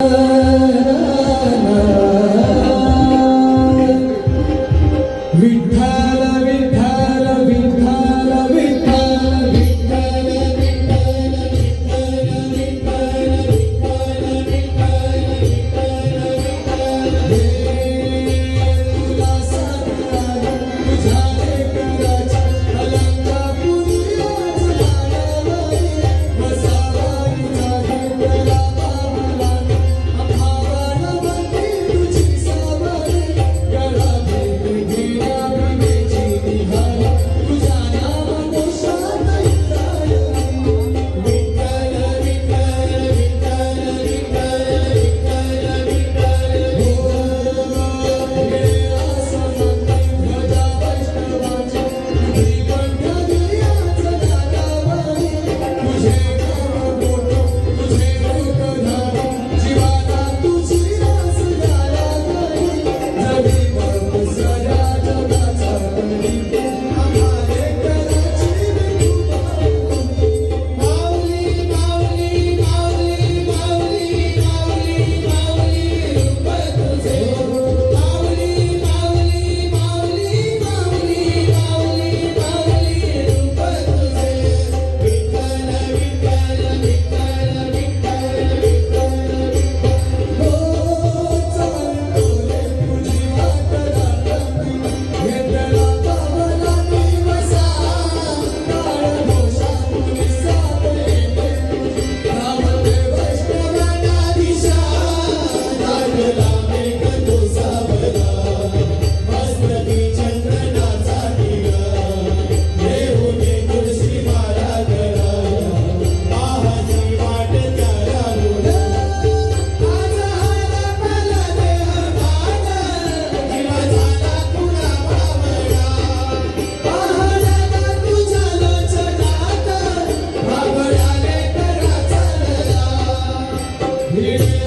Oh Who's